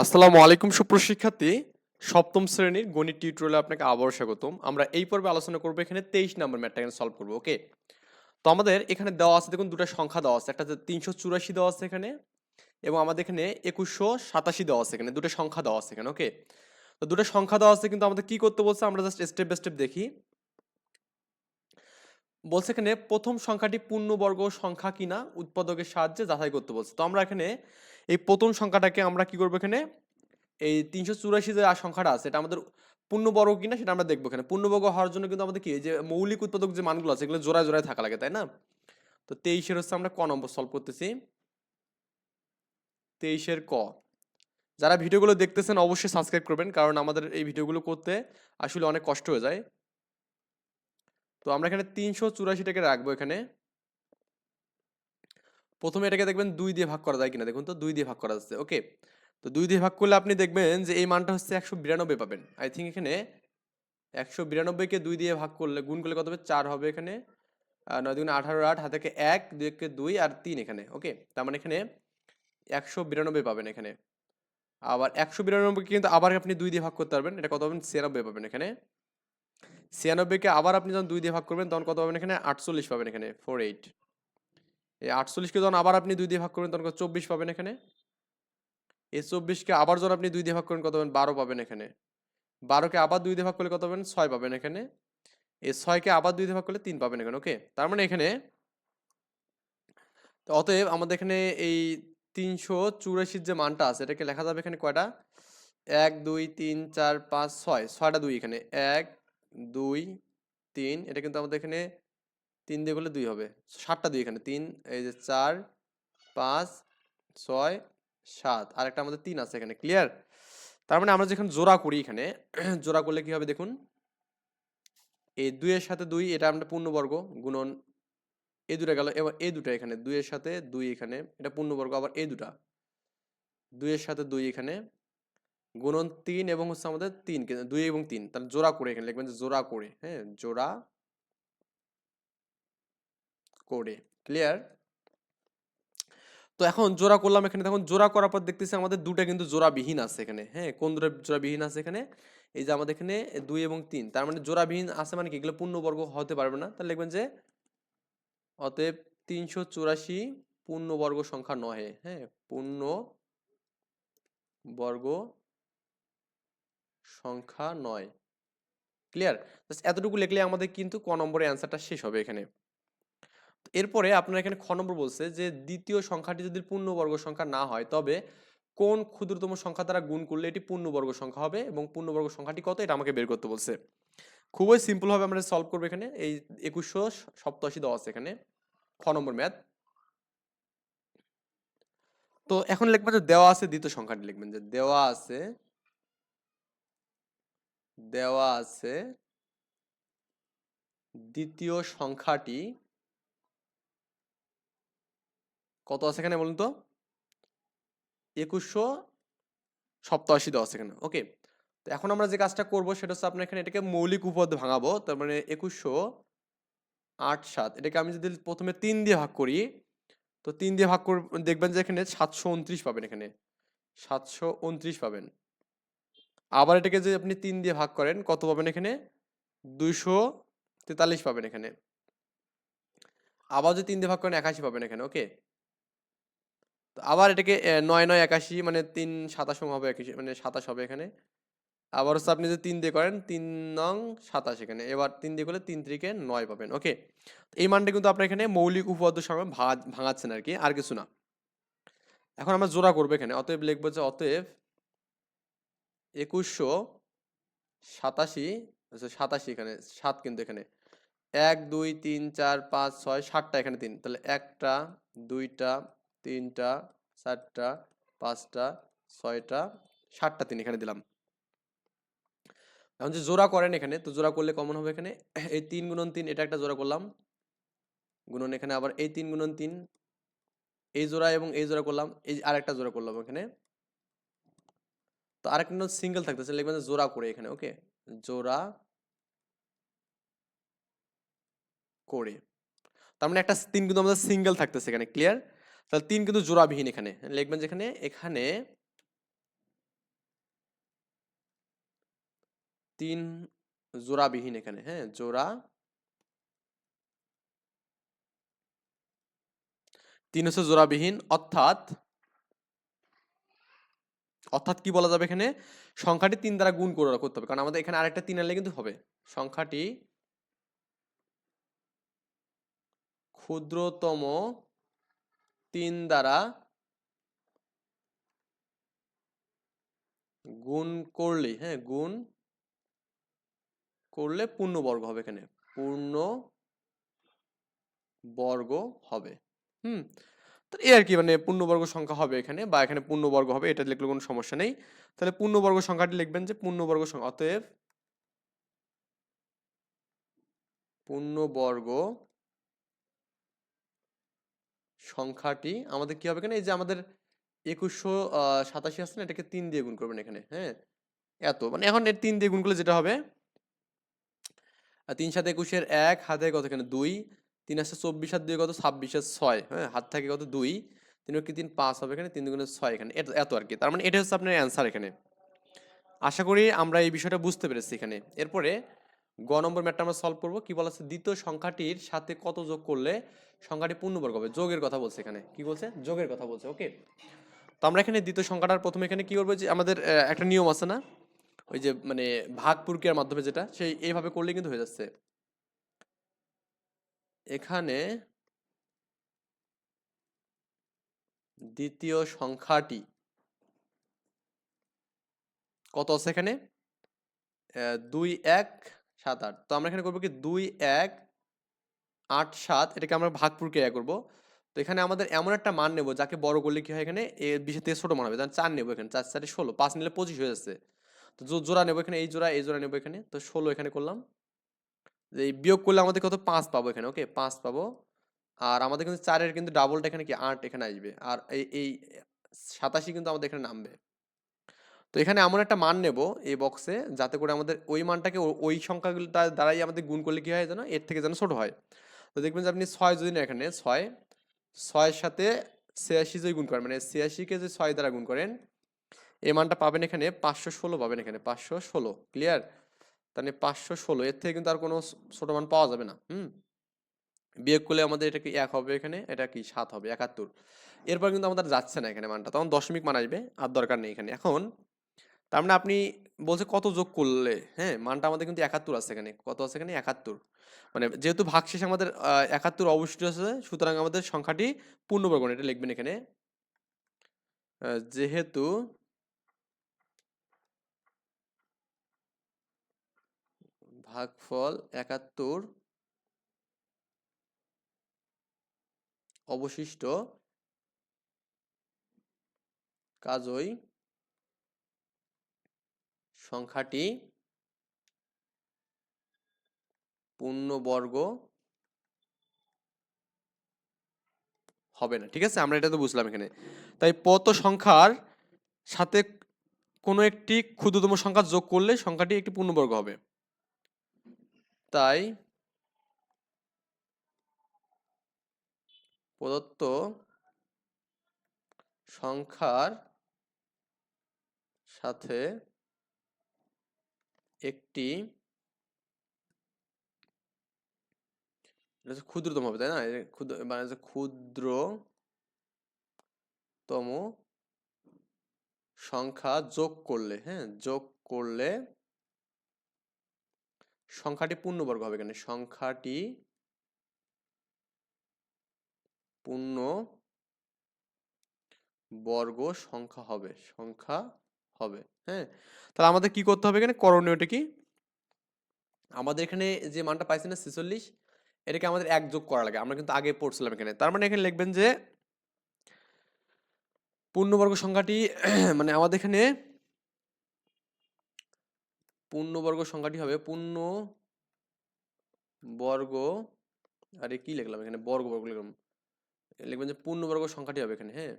আসসালামু আলাইকুম সুপ্রশিক্ষার্থী সপ্তম শ্রেণির গণিত টিউটোরিয়ালে আপনাকে আবার স্বাগতম। আমরা এই পর্বে আলোচনা করব এখানে তেইশ নম্বর ম্যাথটা এখানে সলভ করব ওকে তো আমাদের এখানে দেওয়া আছে, দেখুন দুটো সংখ্যা দেওয়া আছে, একটা তিনশো চুরাশি দেওয়া আছে এখানে, এবং আমাদের এখানে একুশশো সাতাশি দেওয়া আছে এখানে, দুটো সংখ্যা দেওয়া আছে এখানে ওকে তো দুটো সংখ্যা দেওয়া আছে, কিন্তু আমাদের কি করতে বলছে, আমরা জাস্ট স্টেপ বাই স্টেপ দেখি। বলছে এখানে প্রথম সংখ্যাটি পূর্ণবর্গ সংখ্যা কিনা, উৎপাদকের সাহায্যে যাচাই করতে বলছে। তো আমরা এখানে এই প্রথম সংখ্যাটাকে আমরা কি করব এখানে? এই তিনশো চুরাশি যে সংখ্যাটা আছে, এটা আমাদের পূর্ণবর্গ কিনা সেটা আমরা দেখব এখানে। পূর্ণবর্গ হওয়ার জন্য কিন্তু আমাদের কি যে মৌলিক উৎপাদক যে মানগুলো আছে, এগুলো জোড়ায় জোড়ায় থাকা লাগে, তাই না? তো তেইশের হচ্ছে আমরা ক নম্বর সলভ করতেছি। তেইশের ক। যারা ভিডিওগুলো দেখতেছেন অবশ্যই সাবস্ক্রাইব করবেন, কারণ আমাদের এই ভিডিওগুলো করতে আসলে অনেক কষ্ট হয়ে যায়। তো আমরা এখানে তিনশো চুরাশিটাকে রাখব এখানে। প্রথমে এটাকে দেখবেন দুই দিয়ে ভাগ করা যায় কিনা, দেখুন তো, দুই দিয়ে ভাগ করা যাচ্ছে, ওকে? তো দুই দিয়ে ভাগ করলে আপনি দেখবেন যে এই মানটা হচ্ছে একশো বিরানব্বই পাবেন। আই থিঙ্ক এখানে একশো বিরানব্বইকে দুই দিয়ে ভাগ করলে, গুণ করলে কত হবে? চার হবে এখানে। নয় দুগুণে আঠারো আট, হাতে এক দুই একে দুই আর তিন এখানে, ওকে? তার মানে এখানে একশো বিরানব্বই পাবেন এখানে। আবার একশো বিরানব্বই কিন্তু আবার আপনি দুই দিয়ে ভাগ করতে পারবেন, এটা কত পাবেন? ছিয়ানব্বই পাবেন এখানে। ছিয়ানব্বইকে আবার আপনি যখন দুই দিয়ে ভাগ করবেন, তখন কত পাবেন এখানে? আটচল্লিশ পাবেন এখানে ফোর এইট এই আটচল্লিশকে যখন আবার আপনি দুই দিয়ে ভাগ করবেন, তখন চব্বিশ পাবেন এখানে। এই চব্বিশকে আবার যখন আপনি দুই দিয়ে ভাগ করেন কত পাবেন? বারো পাবেন এখানে। বারোকে আবার দুই দিয়ে ভাগ করলে কত পাবেন? ছয় পাবেন এখানে। এই ছয়কে আবার দুই দিয়ে ভাগ করলে তিন পাবেন এখানে ওকে তার মানে এখানে অতএব আমাদের এখানে এই তিনশো চুরাশির যে মানটা আছে, এটাকে লেখা যাবে এখানে কয়টা? এক, দুই, তিন, চার, পাঁচ, ছয়। ছয়টা দুই এখানে। এক দুই, তিন, এটা কিন্তু আমাদের এখানে তিন দিয়ে করলে দুই হবে। সাতটা দুই এখানে, তিন, এই যে চার, পাঁচ, ছয়, সাত আর একটা আমাদের তিন আছে এখানে ক্লিয়ার তার মানে আমরা যেখানে জোড়া করি এখানে, জোড়া করলে কি হবে দেখুন, এই দুইয়ের সাথে দুই, এটা আমরা পূর্ণবর্গ গুণন এই দুটা গেল, এবার এই দুটা এখানে, দুইয়ের সাথে দুই এখানে, এটা পূর্ণবর্গ, আবার এই দুটা দুইয়ের সাথে দুই এখানে গুণন তিন এবং হচ্ছে আমাদের তিন দুই এবং তিন। তাহলে জোড়া করে এখানে লিখবেন যে জোড়া করে হ্যাঁ? জোড়া করে ক্লিয়ার তো এখন জোড়া করলাম এখানে। তখন জোড়া করার পর দেখতেছি আমাদের দুটা কিন্তু জোড়াবিহীন আছে এখানে হ্যাঁ? কোন দুটা জোড়াবিহীন আছে এখানে? এই যে আমাদের এখানে দুই এবং তিন। তার মানে জোড়াবিহীন আছে মানে কি? এগুলো পূর্ণবর্গ হতে পারবে না। তাহলে লিখবেন যে অতএব তিনশো চুরাশি পূর্ণবর্গ সংখ্যা নহে হ্যাঁ? পূর্ণ বর্গ সংখ্যা নয়। ক্লিয়ার এতটুকু লিখলে আমাদের কিন্তু ক নম্বরের অ্যান্সারটা শেষ হবে এখানে। এরপরে আপনার এখানে খ নম্বর বলছে যে, দ্বিতীয় সংখ্যাটি যদি পূর্ণবর্গ সংখ্যা না হয়, তবে কোন ক্ষুদ্রতম সংখ্যা দ্বারা গুণ করলে এটি পূর্ণবর্গ সংখ্যা হবে এবং পূর্ণবর্গ সংখ্যাটি কত? এটা আমাকে বের করতে বলছে। খুবই সিম্পল ভাবে আমরা সলভ করব এখানে। এই একুশশো সপ্তাশি দেওয়া আছে এখানে। খ নম্বর ম্যাথ তো এখন লিখবেন যে দেওয়া আছে, দ্বিতীয় সংখ্যাটি লিখবেন যে, দেওয়া আছে দেওয়া আছে। দ্বিতীয় সংখ্যাটি কত আছে এখানে বলুন তো? একুশশো সপ্তাশি দেওয়া আছে এখানে ওকে তো এখন আমরা যে কাজটা করব সেটা হচ্ছে আপনার এখানে এটাকে মৌলিক উপপাদ্য ভাঙাবো, তার মানে একুশশো আট সাত, এটাকে আমি যদি প্রথমে তিন দিয়ে ভাগ করি, তো তিন দিয়ে ভাগ করে, দেখবেন যে এখানে সাতশো উনত্রিশ পাবেন এখানে। সাতশো উনত্রিশ পাবেন। আবার এটাকে যদি আপনি তিন দিয়ে ভাগ করেন, কত পাবেন এখানে? দুইশো তেতাল্লিশ পাবেন এখানে। আবার যদি তিন দিয়ে ভাগ করেন, একাশি পাবেন এখানে, ওকে? তো আবার এটাকে নয় নয়, একাশি মানে তিন সাতাশ হবে, একাশি মানে সাতাশ হবে এখানে। আবার হচ্ছে আপনি যদি তিন দিয়ে করেন, তিন নং সাতাশ এখানে, এবার তিন দিয়ে করলে তিন তিরিকে নয় পাবেন, ওকে? এই মানটা কিন্তু আপনার এখানে মৌলিক উপপাদ্য সময় ভাঙা, ভাঙাচ্ছেন আর কি, আর কিছু না। এখন আমরা জোড়া করব এখানে, অতএব লিখব যে অতএব একুশশো সাতাশি আচ্ছা সাতাশি এখানে, সাত কিন্তু এখানে। এক, দুই, তিন, চার, পাঁচ, ছয়, সাতটা এখানে তিন। তাহলে একটা, দুইটা, তিনটা, চারটা, পাঁচটা, ছয়টা, সাতটা তিন এখানে দিলাম। এখন যে জোড়া করেন এখানে, তো জোড়া করলে কমন হবে এখানে। এই তিন গুণন তিন, এটা একটা জোড়া করলাম। গুণন এখানে আবার এই তিন গুণন তিন, এই জোড়া এবং এই জোড়া করলাম। এই আরেকটা জোড়া করলাম এখানে। তো আরেকটা নোট সিঙ্গেল থাকতেছে লিখবেন জোড়া করে এখানে ওকে জোড়া করে। তার মানে একটা তিন কিন্তু আমাদের সিঙ্গেল থাকতেছে এখানে ক্লিয়ার তাহলে তিন কিন্তু জোড়াবিহীন এখানে। লিখবেন যেখানে এখানে তিন জোড়াবিহীন এখানে হ্যাঁ? জোড়া তিন হচ্ছে জোড়াবিহীন, অর্থাৎ অর্থাৎ কি বলা যাবে এখানে? সংখ্যাটি তিন দ্বারা গুণ করে করতে হবে। কারণ আমাদের এখানে আরেকটা তিন আনলে কিন্তু হবে। সংখ্যাটি ক্ষুদ্রতম তিন দ্বারা গুণ করলে হ্যাঁ গুণ করলে পূর্ণবর্গ হবে এখানে। পূর্ণ বর্গ হবে। হুম? এই আর কি মানে পূর্ণবর্গ সংখ্যা হবে এখানে বা এখানে পূর্ণবর্গ হবে, এটা লিখলে কোনো সমস্যা নেই। তাহলে পূর্ণবর্গ সংখ্যাটি লিখবেন যে পূর্ণবর্গ সংখ্যা, অতএব পূর্ণবর্গ সংখ্যাটি আমাদের কি হবে এখানে? এই যে আমাদের একুশশো সাতাশি আছে না, এটাকে তিন দিয়ে গুণ করবেন এখানে হ্যাঁ? এত মানে এখন এর তিন দিয়ে গুণ করলে যেটা হবে? তিন সাথে একুশের এক, হাতে কত এখানে? দুই। তিন আসছে চব্বিশ হাত দুই কত? ছাব্বিশের ছয়। হ্যাঁ হাত থাকে কত? দুই। তিন কি তিন, পাঁচ হবে এখানে। তিন দুগুণে ছয় এখানে। এত আর কি। তার মানে এটা হচ্ছে আপনার অ্যান্সার এখানে। আশা করি আমরা এই বিষয়টা বুঝতে পেরেছি এখানে। এরপরে গ নম্বর ম্যাটটা আমরা সলভ করব। কি বলা দ্বিতীয় সংখ্যাটির সাথে কত যোগ করলে সংখ্যাটি পূর্ণবর্গ হবে? যোগের কথা বলছে এখানে। কি বলছে? যোগের কথা বলছে। ওকে তো আমরা এখানে দ্বিতীয় সংখ্যাটার প্রথমে এখানে কি করব? যে আমাদের একটা নিয়ম আছে না? ওই যে মানে ভাগ প্রক্রিয়ার মাধ্যমে যেটা, সেই এইভাবে করলে কিন্তু হয়ে যাচ্ছে। এখানে দ্বিতীয় সংখ্যাটি কত আছে এখানে? দুই এক সাত আট। তো আমরা এখানে করব কি দুই এক আট সাত, এটাকে আমরা ভাগ প্রক্রিয়া করব। তো এখানে আমাদের এমন একটা মান নেব যাকে বড় করলে কি হয় এখানে? এ, বিশের থেকে ছোট মান হবে। যেমন চার নেব এখানে, চার চারে ষোলো। পাঁচ নিলে পঁচিশ হয়ে যাচ্ছে। তো জোড়া নেব এখানে, এই জোড়া এই জোড়া নেব এখানে। তো ষোলো এখানে করলাম। যে এই বিয়োগ করলে আমাদের কত? পাঁচ পাবো এখানে ওকে পাঁচ পাবো। আর আমাদের কিন্তু চারের কিন্তু ডাবলটা এখানে কি? আট এখানে আসবে। আর এই এই সাতাশি কিন্তু আমাদের এখানে নামবে। তো এখানে এমন একটা মান নেব এই বক্সে যাতে করে আমাদের ওই মানটাকে ওই সংখ্যাগুলো দ্বারাই আমাদের গুণ করলে কি হয় যেন? এর থেকে যেন ছোট হয়। তো দেখবেন যে আপনি ছয় যদি না এখানে, ছয়, ছয়ের সাথে ছিয়াশি যদি গুণ করেন মানে ছিয়াশিকে যদি ছয় দ্বারা গুণ করেন, এই মানটা পাবেন এখানে পাঁচশো ষোলো পাবেন এখানে, পাঁচশো ষোলো ক্লিয়ার তাহলে পাঁচশো ষোলো এর থেকে কিন্তু আর কোনো ছোট মান পাওয়া যাবে না হুম? বিয়োগ করলে আমাদের এটা কি এক হবে এখানে এটা কি সাত হবে একাত্তর। এরপর কিন্তু আমাদের যাচ্ছে না এখানে মানটা তখন দশমিক মান আসবে আর দরকার নেই এখানে। এখন তার মানে আপনি বলছে কত যোগ করলে হ্যাঁ মানটা আমাদের কিন্তু একাত্তর আছে এখানে কত আছে এখানে? একাত্তর। মানে যেহেতু ভাগশেষ আমাদের একাত্তর অবশিষ্ট আছে সুতরাং আমাদের সংখ্যাটি পূর্ণবর্গ না, এটা লিখবেন এখানে। যেহেতু ভাগফল একাত্তর অবশিষ্ট কাজই সংখ্যাটি পূর্ণবর্গ হবে না। ঠিক আছে? আমরা এটা তো বুঝলাম এখানে। তাই পত সংখ্যার সাথে কোনো একটি ক্ষুদ্রতম সংখ্যা যোগ করলে সংখ্যাটি একটি পূর্ণবর্গ হবে। তাই প্রদত্ত সংখ্যার সাথে একটি ক্ষুদ্রতম হবে, তাই না? ক্ষুদ্র মানে ক্ষুদ্রতম সংখ্যা যোগ করলে হ্যাঁ? যোগ করলে সংখ্যাটি পূর্ণবর্গ হবে এখানে। সংখ্যাটি পূর্ণ বর্গ সংখ্যা হবে সংখ্যা হবে হ্যাঁ? তাহলে আমাদের কি করতে হবে এখানে? করণীয়টা কি? আমাদের এখানে যে মানটা পাইছি না, ছেচল্লিশ, এটাকে আমাদের এক যোগ করা লাগে। আমরা কিন্তু আগে পড়ছিলাম এখানে। তার মানে এখানে লিখবেন যে, পূর্ণবর্গ সংখ্যাটি মানে আমাদের এখানে পূর্ণবর্গ সংখ্যাটি হবে পূর্ণ বর্গ, আরে কি লিখলাম এখানে? বর্গ বর্গ লিখলাম। লিখবেন যে পূর্ণবর্গ সংখ্যাটি হবে এখানে হ্যাঁ?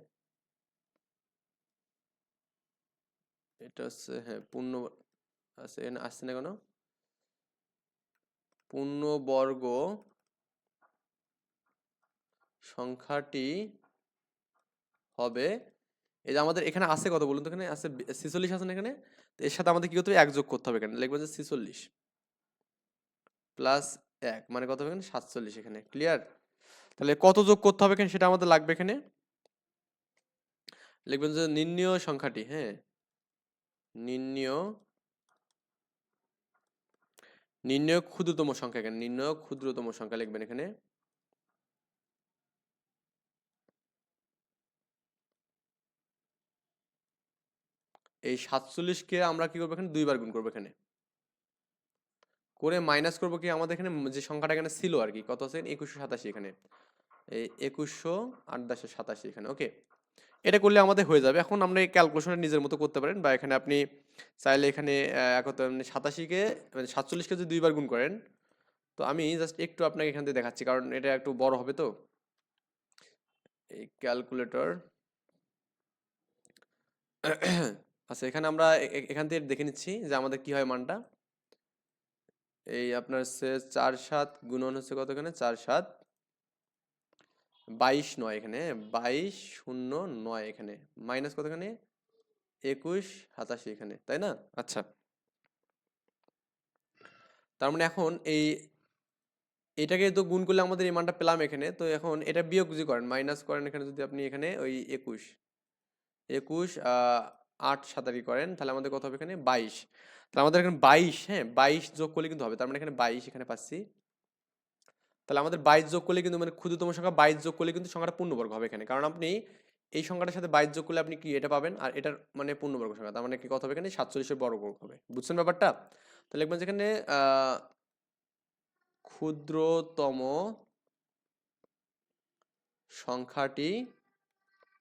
এটা হচ্ছে হ্যাঁ পূর্ণ আছে, এখানে আসছে না কেন? পূর্ণবর্গ সংখ্যাটি হবে, এই যে আমাদের এখানে আছে কত বলুন তো এখানে? আছে ছিচল্লিশ আছে না এখানে? এর সাথে আমাদের কি করতে হবে? এক যোগ করতে হবে এখানে। লিখব যে ছিচল্লিশ। প্লাস এক মানে কত হবে এখানে? সাতচল্লিশ এখানে। ক্লিয়ার তাহলে কত যোগ করতে হবে এখানে? সেটা আমাদের লাগবে এখানে। লিখবেন যে নির্ণীয় সংখ্যাটি হ্যাঁ? নির্ণীয়, নির্ণয় ক্ষুদ্রতম সংখ্যা এখানে। নির্ণয় ক্ষুদ্রতম সংখ্যা লিখবেন এখানে। এই সাতচল্লিশকে আমরা কি করব এখানে? দুইবার গুণ করব এখানে। করে মাইনাস করব কি আমাদের এখানে? যে সংখ্যাটা এখানে ছিল আর কি। কত আছে? একুশশো সাতাশি এখানে। এই একুশশো আট দশে সাতাশি এখানে। ওকে এটা করলে আমাদের হয়ে যাবে। এখন আমরা এই ক্যালকুলেশনটা নিজের মতো করতে পারেন বা এখানে আপনি চাইলে এখানে মানে সাতাশিকে মানে সাতচল্লিশকে যদি দুইবার গুণ করেন, তো আমি জাস্ট একটু আপনাকে এখান থেকে দেখাচ্ছি। কারণ এটা একটু বড় হবে তো। এই ক্যালকুলেটর আচ্ছা এখানে আমরা এখান থেকে দেখে নিচ্ছি যে আমাদের কি হয় মানটা। এই আপনার হচ্ছে চার সাত গুণন হচ্ছে কত এখানে চার সাত বাইশ নয় এখানে বাইশ শূন্য নয় এখানে মাইনাস কত এখানে একুশ সাতাশি এখানে তাই না? আচ্ছা। তার মানে এখন এই এটাকে তো গুণ করলে আমাদের এই মানটা পেলাম এখানে তো এখন এটা বিয়োগ যদি করেন মাইনাস করেন এখানে যদি আপনি এখানে ওই একুশ একুশ আট সাতারি করেন, তাহলে আমাদের কত হবে এখানে? বাইশ। তাহলে আমাদের এখানে বাইশ হ্যাঁ বাইশ যোগ করলে কিন্তু হবে, তার মানে এখানে বাইশ এখানে পাচ্ছি। তাহলে আমাদের বাইশ যোগ করলে কিন্তু মানে ক্ষুদ্রতম সংখ্যা বাইশ যোগ করলে কিন্তু সংখ্যাটা পূর্ণবর্গ হবে এখানে। কারণ আপনি এই সংখ্যাটার সাথে বাইশ যোগ করলে আপনি কি এটা পাবেন? আর এটার মানে পূর্ণবর্গ সংখ্যা, তার মানে কি কত হবে এখানে? সাতচল্লিশের বর্গ হবে। বুঝছেন ব্যাপারটা? তাহলে লিখবেন যেখানে ক্ষুদ্রতম সংখ্যাটি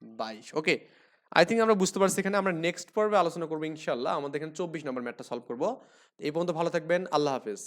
বাইশ। ওকে আই থিঙ্ক আমরা বুঝতে পারছি এখানে আমরা নেক্সট পর্বে আলোচনা করব ইনশাল্লাহ আমাদের এখানে চব্বিশ নম্বর ম্যাটটা সলভ করব। এই পর্যন্ত ভালো থাকবেন। আল্লাহ হাফেজ।